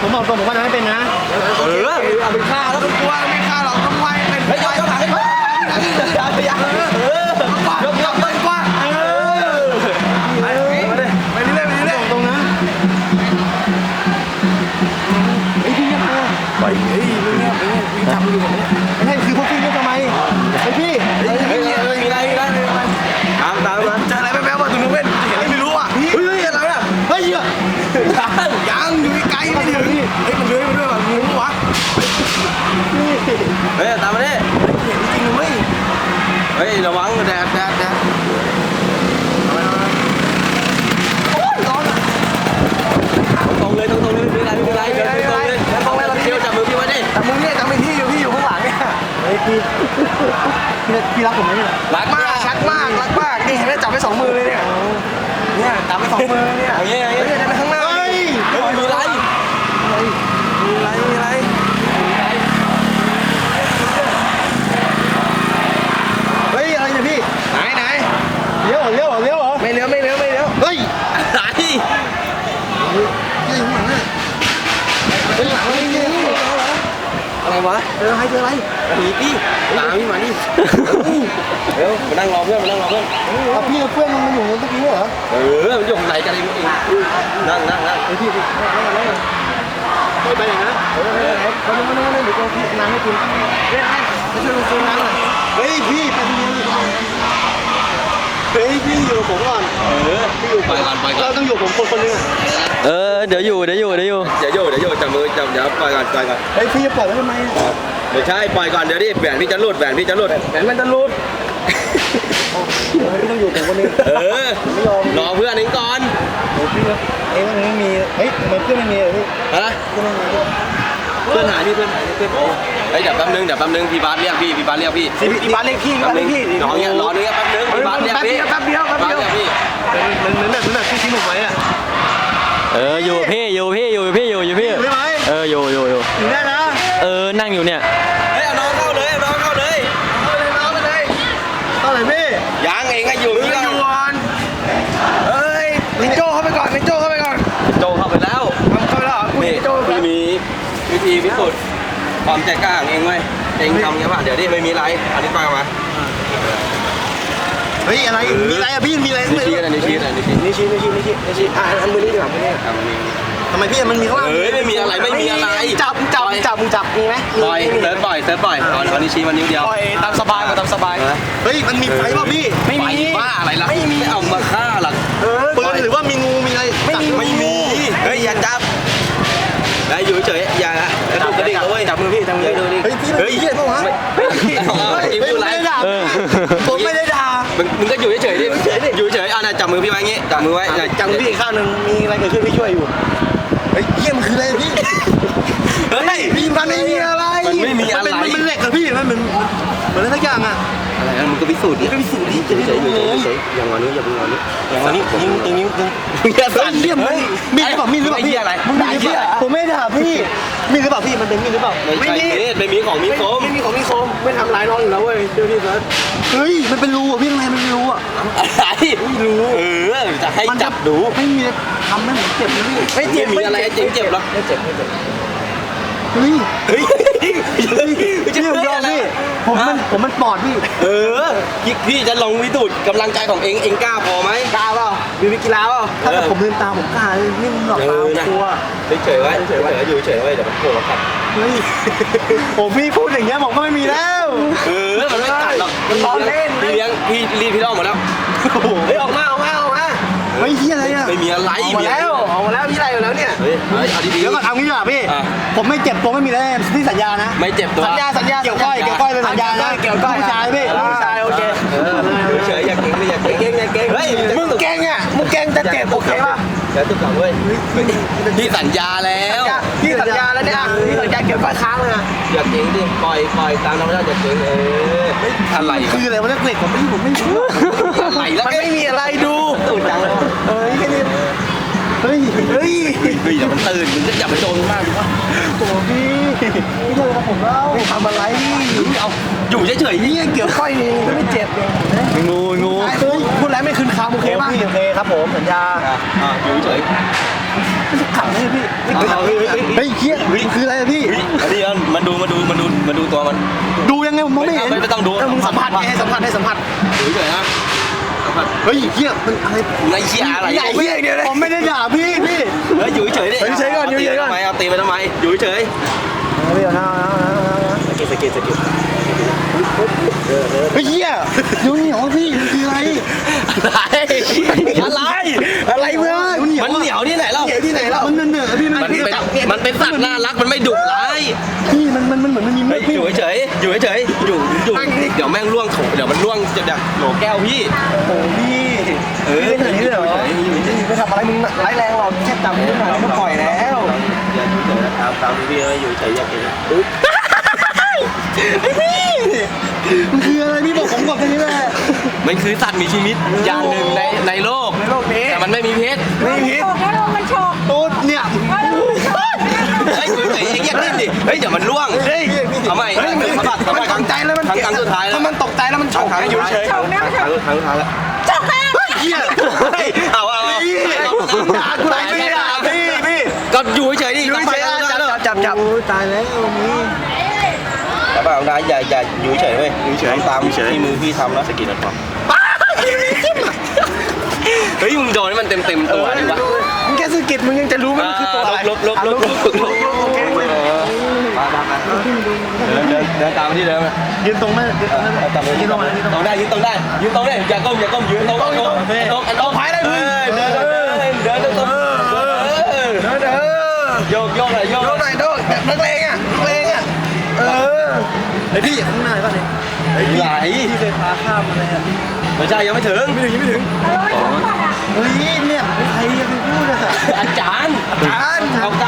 ผมบอกตรงผมว่าจะไม่เป็นนะ เออ เอาไปฆ่าแล้วกลัวไม่ฆ่าหรอ เฮ้ยตามมาดิเห็นจริงๆเว้ยเฮ้ยระวังแดดแดดแดดโอ้ยร้อนอะตรงเลยตรงตรงเลยไม่เป็นไรไม่เป็นไรเดินตรงเลยตรงเลยเที่ยวจับมือพี่ไว้ดิแต่มึงเนี่ยจำเป็นที่อยู่พี่อยู่ข้างหลังเนี่ยเฮ้ยพี่พี่พี่รักผมไหมเนี่ยรักมากรักมากรักมากนี่เห็นไหมจับไปสองมือเลยเนี่ยเนี่ยจับไปสองมือเนี่ย เอาเงี้ยเอา เฮ้ย เงี้ย เดินไปข้างหน้า เฮ้ย เฮ้ยมีไร มีอะไรมีอะไร เฮ้ยอะไรเนี่ยพี่ ไหนไหน เลี้ยวเหรอเลี้ยวเหรอเลี้ยวเหรอ ไม่เลี้ยวไม่เลี้ยวไม่เลี้ยว เฮ้ย ไหน พี่ข้างหลังอะเป็นหลังอะไรเนี่ย ไรวะเจออะไรเจออะไรหนีพี่ตามพี่มาดิเร็วมานั่งรอเพื่อนมานั่งรอเพื่อนเอาพี่เอาเพื่อนมันอยู่ตรงนี้เหรอเออมันอยู่ข้างในกันเองนั่งนั่งนั่งพี่พี่ไม่ไปไหนนะเออไปไหนเขาไม่ไม่ไม่เดี๋ยวกูพี่น้ำให้กินเล่นให้มาช่วยซื้อน้ำหน่อยเฮ้ยพี่ไปทำไม เฮ้ยพี่อยู่กับผมก่อนเออพี่อยู่ไปก่อนไปก่อเรานต้องอยู่ผมคนคนนึงอะเออเดี๋ยวอยู่เดี๋ยวอยู่เดี๋ยวอยู่เดี๋ยวโยเดี๋ยวโยจับมือจับเดี๋ยวปล่อยก่อนปล่อยก่อนเฮ้ยพี่จะปล่อยไว้ทำไมไม่ใช่ปล่อยก่อนเดี๋ยวดิแหวนพี่จะหลุดแหวนพี่จะหลุดเห็นมันจะรูดพี่ต้องอยู่ผมคนนึงเออรอเพื่อนเองก่อนพี่เอ้ยมันไม่มีเฮ้ยมันเพื่อนไม่มีเหรอพี่ฮะเพื่อน หายพี่เพื่อนหายเพื่อนเฮ้ยเดี๋ยวแป๊บนึงเดี๋ยวแป๊บนึงพี่บาสเรียกพี่พี่บาสเรียกพี่พี่บ้านเลขที่แป๊บ้าบนเลนึขงที่น้องเนี่ยรอเนี่ยแป๊บนึงพี่บาสเรียกแป๊บพี่เดียวแป๊บเดียวแป๊บบาสเดียวเรียกพี่เหมือนเหมือนแบบเหมือนแบบที่ทิ้งผมไว้อะเอออยู่พี่อยู่พี่อยู่พี่อยู่อยู่พี่อยู่ได้ไหมเอออยู่อยู่อยู่อยู่ได้นะเออนั่งอยู่เนี่ยเฮ้ยเอาน้องเข้าเลยเอาน้องเข้าเลยเอาเลยเอาไปเลยเท่าไหร่พี่ยังเองก็อยู่มึงนี่อก็ยู่ก่อนเอ้ยนิ ธีพิสูจน์ความใจกล้าของเองเว้ยเองทำเงี้ยป่ะเดี๋ยวดิไม่มีไรอันนี้ปล่อยออกมาเฮ้ยอะไรมีอะไรอะพี่มีอะไรนี่ชี้กันนี่ชี้กันนี่ชี้นี่ชี้นี่ชี้นี่ชี้นี่ชี้อะอันมือนี้ดีกว่ามือนี้ทำนี่ทำไมพี่มันมีข้างล่างเฮ้ยไม่มีอะไรไม่มีอะไรจับจับจับมึงจับมีไหมปล่อยเซิร์ฟปล่อยเซิร์ฟปล่อยตอนตอนนี้ชี้มานิ้วเดียวปล่อยตามสบายมาตามสบายเฮ้ยมันมีไฟป่ะพี่ไม่มีบ้าอะไรล่ะไม่มีเอามาฆ่าหรอกเออปืนหรือว่ามีงูมีอะไรไม่มีไม่มีเฮ้ยอย่าจับ ได้อยู่เฉยอย่ากระดุกกระดิกเอาเว้ยจับมือพี่จับมือเดี๋ยวดูดิเฮ้ยพี่มันเหี้ยป่ะวะเฮ้ยยิ้มอยู่ไรไม่ได้ด่าเออผมไม่ได้ด่ามึงมึงก็อยู่เฉยๆดิอยู่เฉยๆอะนะจับมือพี่ไว้งี้จับมือไว้จังพี่อีกข้างหนึ่งมีอะไรเกิดขึ้นพี่ช่วยอยู่เฮ้ยเหี้ยมันคืออะไรพี่เฮ้ย พี่มันไม่มีอะไร มันไม่มีอะไร นเป็นมันเป็นเหล็กเหรอพี่มันเหมือนเหมือนอะไรสักอย่างอะอะไรนะมึงก็พิสูจน์ดิไปพิสูจน์ดิเฉยๆอยู่เฉยๆอย่างวันนี้อย่าเพิ่งวันนี้อย่างวันนี้ยิงตรงนี้ตรงมึงอย่าเฮ้สั่ยนดิเหี้ยมันมีหรือเปล่ามีหรือเปล่าพี่อะไรมึงมีหรือเปล่าผมไม่ได้ด่าพี่มีหรือเปล่าพี่มันเป็นมีหรือเปล่าไม่ใช่เม็ดไม่มีของมีคมไม่มีของมีคมไม่ทำร้ายน้องอยู่แล้วเว้ยเจ้าพี่เบิร์ดเฮ้ยมันเป็นรูอะพี่ทำไมมันเป็นรูอะอะไรไม่รู้เออจะให้จับดูไม่มีทำให้ผมเจ็บนะพี่ไม่เจ็บมีอะไรเจ็บเจ็บหรอไม่เจ็บไม่เจ็บเฮ้ยเฮ้ย พี่ผมยอมพี่ ผมมันผมมันปอดพี่ เออพี่จะลองวิสูจน์กำลังใจของเองเองกล้าพอไหมกล้าเปล่ามีวิกีฬาเปล่าถ้าเกิดผมลืมตาผมกล้าเลยนี่มึงหลอกตาผมกลัวเฉยๆไว้เฉยๆไว้อยู่เฉยๆไว้เดี๋ยวมันโผล่มากัดเฮ้ยผมพี่พูดอย่างเงี้ยผมก็ไม่มีแล้ว เออมันไม่กัดหรอกพี่เลี้ยงพี่รีดพี่น้องหมดแล้วโอ้โหเฮ้ยออกมาออกมาออกมา เฮ้ยเฮียอะไรอะไม่มีอะไรออกมาแล้วออกมาแล้วพี่ไรอยู่แล้วเนี่ยเฮ้ยเอาดีๆ เดี๋ยวก่อนเอางี้ดีกว่าพี่ อะ ผมไม่เจ็บตัวไม่มีแล้วที่สัญญานะ ไม่เจ็บตัวสัญญาสัญญาเกี่ยวก้อยเกี่ยวก้อยเป็นสัญญานะเกี่ยวก้อยผู้ชายพี่ผู้ชายโอเคเอออยู่เฉยๆอย่าเก่งไม่อย่าเก่งเก่งไงเก่งเฮ้ยมึงเก่งอะมึงเก่งจะเจ็บโอเคป่ะ เดี๋ยวตุ๊กกลับเว้ย พี่สัญญาแล้ว พี่สัญญาแล้วเนี่ยพี่ สัญญาเกี่ยวกับค้างเลยนะอย่าเก่งดิปล่อยปล่อยตามธรรมชาติอย่าเก่งเอออะไรคืออะไรวะเนี่ยเหล็กผมไม่ผมไม่รู้อะไรแล้วมันไม่มีอะไรดูตูดจังเลยเฮ้ยแค่นี้เฮ้ยเฮ้ยเฮ้ยเดี๋ยวมันตื่นมึงจะอย่าไปโดนมากดิวะโอ้พี่ไม่ใช่ครับผมแล้วทำอะไรเอาอยู่เฉยๆนี่นี่เกี่ยวก้อยนี่ก็ไม่เจ็บเลยงูงูเฮ้ยพูดแล้วไม่คืนคำโอโอเคเคป่ะพี่โอเคครับผมสัญญาอะอยู่เฉยขังเลยพี่เฮ้ยเฮีย ตัวมันดูยังไงผมมองไม่เห็นไม่ไม่ต้องดูเมึงสัมผัสไงให้สัมผัสให้สัมผัสอยู่เฉยๆนะเฮ้ยเฮียมันอะไรในเชี่ยอะไรใหญ่เฮียเดียวเลยผมไม่ได้ด่าพี่พี่เฮ้ยอยู่เฉยๆดิเฮ้ยเฉยๆก่อนอยู่เฉยๆก่อนทำไมเอาตีไปทำไมอยู่เฉยเอาพี่เอาหน้าเอาหน้าเอาหน้าเอาหน้าสกิดสกิดสกิดเฮ้ยเฮียดูเหนียวพี่มันคืออะไร อะไรอะไรเพื่อนมันเหนียวที่ไหนเล่าเหนียวที่ไหนล่ะมันเหนื่อยๆพี่มันมันเป็นมันเป็นสัตว์น่ารักมันไม่ดุร้ายพี่มันมันมันเหมือนมันมีเฮ้เม็ยดพี่ อยู่เฉยๆอยู่เฉยๆอยู่อยู่เดี๋ยวแม่งล่วงโถเดี๋ยวมันล่วงจะดักโหลแก้วพี่ โอ้พี่เออไม่ถึงนี่เลยเหรอไม่ทำอะไรมึงร้ายแรงหรอกแค่จับมึงหน่อยก็ปล่อยแล้วอย่าอยู่เฉยๆตามตามพี่อยู่เฉยอย่ากินมันคืออะไรพี่บอกผมก่อนแค่นี้แหละมันคือสัตว์มีชีวิตอย่างหนึ่งในในโลกในโลกนี้แต่มันไม่มีพิษไม่มีพิษโฉกแล้วลงมันโฉกโต๊ดเนี่ยเอาลงมันโฉกเฮ้ยอยู่เฉยๆอย่ากินดิเฮ้ยเดี๋ยวมันล่วงเฮ้ ใจแล้วมันฉกครั้งอยู่เฉยครั้งครั้งครั้งครั้งสุดท้ายแล้วโฉกแล้วเฮียเฮ้ยเอาเอาเอาพี่ด่ากูหลายปีอะพี่พี่ก็อยู่เฉยๆดิอยู่เฉยจัจับบจับจับตายแล้ววันนี้จับเอาได้อย่าอย่าอยู่เฉยเว้ยอยู่เฉยตามที่มือพี่ทำแล้วสกิดมันพอเฮ้ยมึงโดนให้มันเต็มเต็มๆตัวดิวะมึงแค่สะกิดมึงยังจะรู้มันคือตัวอะไรลบลบลบลบลบลบมามามา เดินเดินเดินตามที่เดิมยืนตรงไหมยืนตรงนั้นตามยืนตรงยืนตรงได้ยืนตรงได้ยืนตรงได้อย่าก้มอย่าก้มยืนตรงตรงตรงตรงตรงพายได้มึงเดินเดินเดินตรงตรงเด้อเด้อโยกโยกหน่อยโยกโดนหน่อยโดนแบบนักเลงอะนักเลงอะเออไอพี่ข้างหน้าป่ะเนี่ยไหลพี่เคยพาข้ามมาเลยอะไม่ใช่ยังไม่ถึงไม่ถึงยังไม่ถึงเอาลงมันโฉกอะเฮ้ยเนี่ยใครจะไปพูดอะอาจารย์จานเอาใจเ